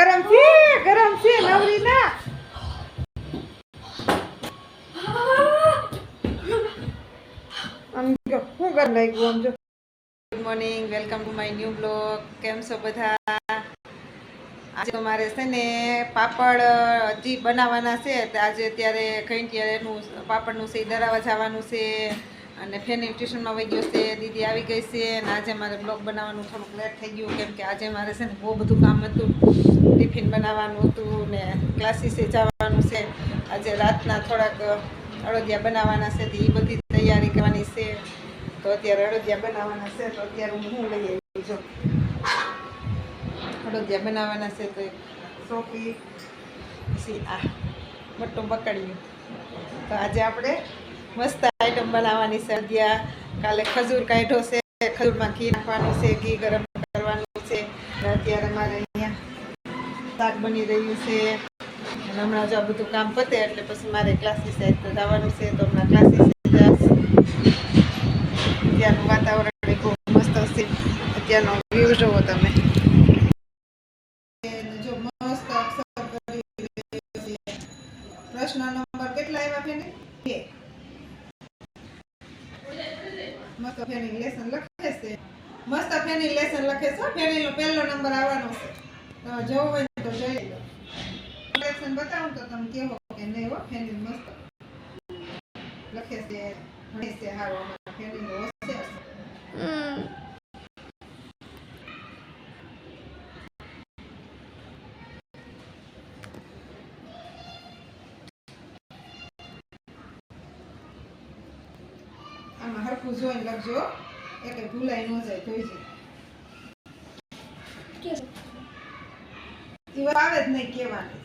ગરમ છે ગરમ છે નવરી ના હું ગરમ લાગ્યું આમ જો? Good morning welcome to my new blog કેમ છો બધા? આજે તો મારે છે ને પાપડ હજી બનાવવાના છે આજે અત્યારે ઘંટિયાનું પાપડનું છે દરાવા જવાનું છે. અને ફેની ટ્યુશનમાં વહી ગયો છે, દીદી આવી ગઈ છે અને આજે મારે બ્લોગ બનાવવાનું થોડુંક લેટ થઈ ગયું કેમ કે આજે મારે છે ને બહુ બધું કામ હતું. ટિફિન બનાવવાનું હતું ને ક્લાસીસે જવાનું છે. આજે રાતના થોડાક અડદિયા બનાવવાના છે એ બધી તૈયારી કરવાની છે. તો અત્યારે અડદિયા બનાવવાના છે, તો અત્યારે હું હું લઈ આવી છું અડદિયા બનાવવાના છે, તો સોપી પછી આ મોટું પકડ્યું. તો આજે આપણે મસ્ત આઈટમ બનાવવાની છે અધ્યા કાલે ખજૂર કાઢ્યો છે. ખજૂરમાં ઘી નાખવાનું છે, ઘી ગરમ કરવાનું છે. અત્યારે મારે અહીંયા શાક બની રહ્યું છે. અને હમણાં જો આ બધું કામ પતે એટલે પછી મારે ક્લાસીસ જવાનું છે, તો હમણાં ક્લાસીસ અત્યારનું વાતાવરણ બહુ મસ્ત હશે અત્યારનો વ્યૂ જોવો તમે. મસ્ત. પ્રશ્ન નંબર કેટલા આવ્યા છે ને બે મસ્ત ફેની લેસન લખે છે. મસ્ત ફેની લેસન લખે છે. ફેની નો પહેલો નંબર આવવાનો છે. તમે જોવો હોય તો જોઈ લો. લેસન બતાવું તો તમે કેવો કે નહીં હો. ફેની મસ્ત લખે છે. ભણે છે હારો અમારા ફેની આમાં જોઈને લખજો એ કઈ ભૂલાઈ ન જાય ઈ વાત આવે જ નહીં કહેવાની.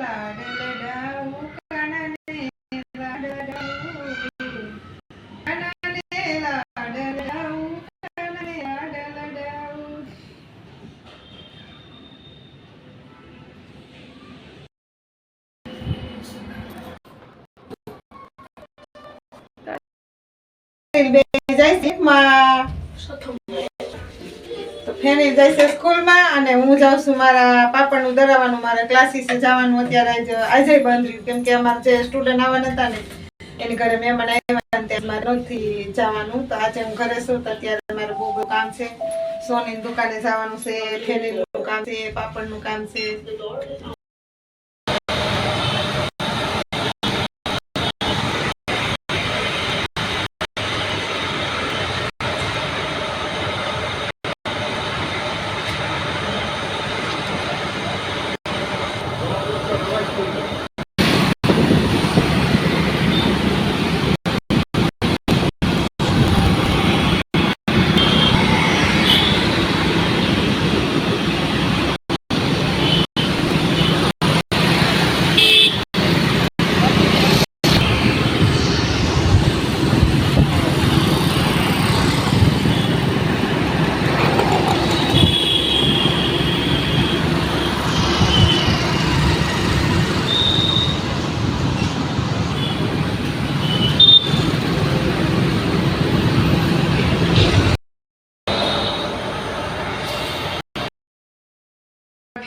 લાડે લાડ સ્કૂલમાં અને હું જાઉં છું મારા પાપડનું દરાવાનું મારા ક્લાસીસે જવાનું અત્યારે આજ બંધ રહ્યું કેમ કે અમારા જે સ્ટુડન્ટ આવવાના હતા ને એની ઘરે મહેમાન આવ્યા નથી જવાનું આજે હું ઘરે છું તો અત્યારે મારું બહુ કામ છે સોનીની દુકાને જવાનું છે ફેનીનું કામ છે પાપડનું કામ છે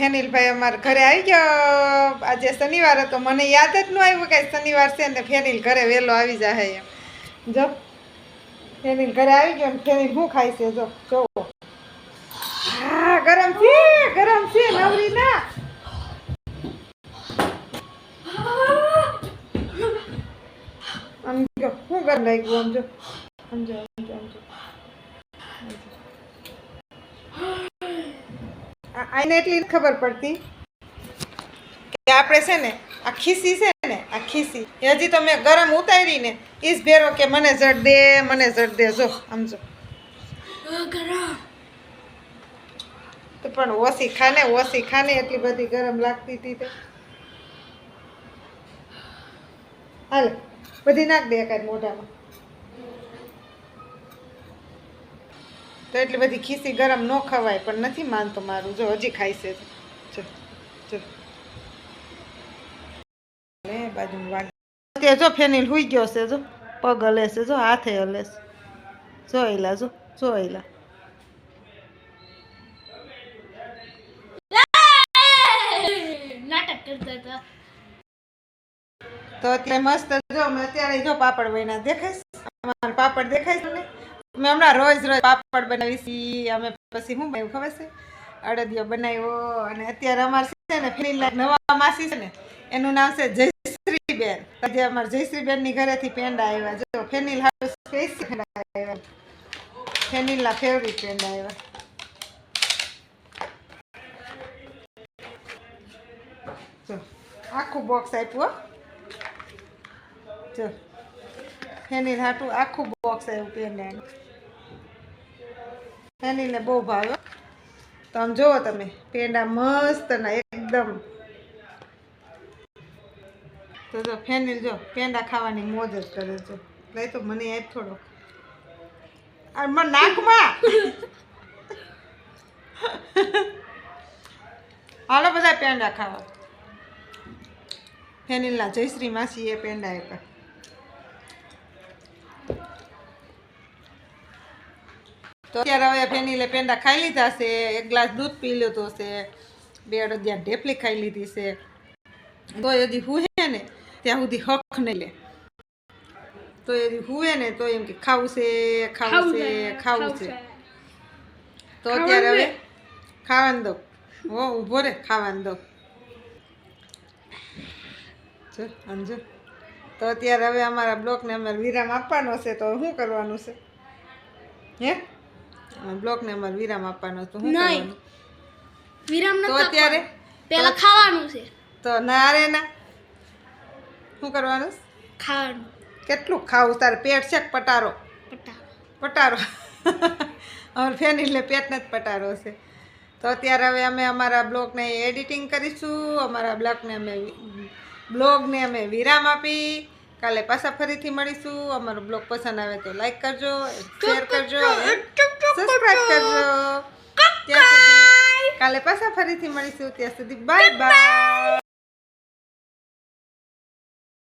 ફેનિલભાઈ અમારા ઘરે આવી ગયો. આજે શનિવાર હતો, મને યાદ જ ન આવ્યું કે શનિવાર છે ને ફેનિલ ઘરે વહેલો આવી જાય એમ. જો, ફેનિલ ઘરે આવી ગયો ને ફેનિલ શું ખાય છે જો, જોવો. હા, ગરમ છે ગરમ છે, નવરી ના. આમ જો, શું ગરમ લાગ્યું આમ જો? આમ જો આ- આને એટલી ખબર પડતી કે આપણે છે ને, આ ખીસી છે ને, આ ખીસી. હજી તો મેં ગરમ ઉતારી ને ઈ ભેરો કે મને જડ દે, મને જડ દે. જો સમજો તો પણ ઓછી ખાને ઓછી ખાને એટલી બધી ગરમ લાગતી હતી તે. હાલ, બધી નાખ દે કાંઈ મોઢામાં. તો એટલી બધી ખીસી ગરમ ન ખવાય પણ નથી માનતો મારું. જો હજી ખાય છે જો. જો બાજુમાં વાગે જો ફેનિલ હુઈ ગયો છે જો. પગ હલે છે જો હાથે હલે છે. જો એલા જો જો તો અત્યારે મસ્ત જો મેં અત્યારે જો પાપડ બન્યા દેખાય પાપડ દેખાય છે ને. મેં હમણાં રોજ રોજ પાપડ બનાવી અમે પછી શું બનાવ્યું ખબર છે? અડદિયો બનાવ્યો અને અત્યારે અમારે છે ને ફેરી નવા માસી છે ને, એનું નામ છે જયશ્રીબેન. આજે અમારે જયશ્રીબેનની ઘરેથી પેંડા આવ્યા. જો ફેનિલ હાટુ સ્પેશિયલ પેંડા આવ્યા. ફેનિલના ફેવરિટ પેંડા આવ્યા. જો, આખું બોક્સ આપ્યું. જો ફેનિલ હાટું આખું બોક્સ આવ્યું પેંડાનું. ફેનિલને બહુ ભાવે તો આમ જુઓ તમે, પેંડા મસ્ત ના એકદમ. તો જો, ફેનિલ જો, પેંડા ખાવાની મોજ જ કરે છે. લઈ તો મને આપ થોડો. આ મને નાકમાં! હાલો બધા પેંડા ખાવા. ફેનિલના જયશ્રી માસી એ પેંડા આપ્યા. તો અત્યારે હવે ફેનિલે પેંડા ખાઈ લીધા છે. એક ગ્લાસ દૂધ પી લીધો છે. બે અડદિયા ઢેપલી ખાઈ લીધી છે. તો હજી હુએ ને ત્યાં સુધી હક નહીં લે. તો એ હુએ ને તો એમ કે ખાવું છે ખાવું છે ખાવું છે તો અત્યારે હવે ખાવાનું દો હો ઊભો રે ખાવાનું દો જો અંજુ તો અત્યારે હવે અમારા બ્લોકને અમારે વિરામ આપવાનો છે તો શું કરવાનું છે? હે? બ્લોકને અમારે વિરામ આપવાનો તો હું નહીં. વિરામ ન તો અત્યારે પહેલા ખાવાનું છે. તો ના રે ના. શું કરવાનું? ખાવાનું. કેટલું ખાવું? તારે પેટ છે પટારો? પટા પટારો. અમારે એટલે પેટને જ પટારો છે. તો અત્યારે હવે અમે અમારા બ્લોગને એડિટિંગ કરીશું. અમારા બ્લોગને અમે બ્લોગને અમે વિરામ આપી. કાલે પાછા ફરીથી મળીશું. અમારો બ્લોગ પસંદ આવે તો લાઈક કરજો શેર કરજો. સબસ્ક્રાઈબ કરજો. ત્યાં સુધી કાલે પાછા ફરીથી મળીશું. ત્યાં સુધી બાય બાય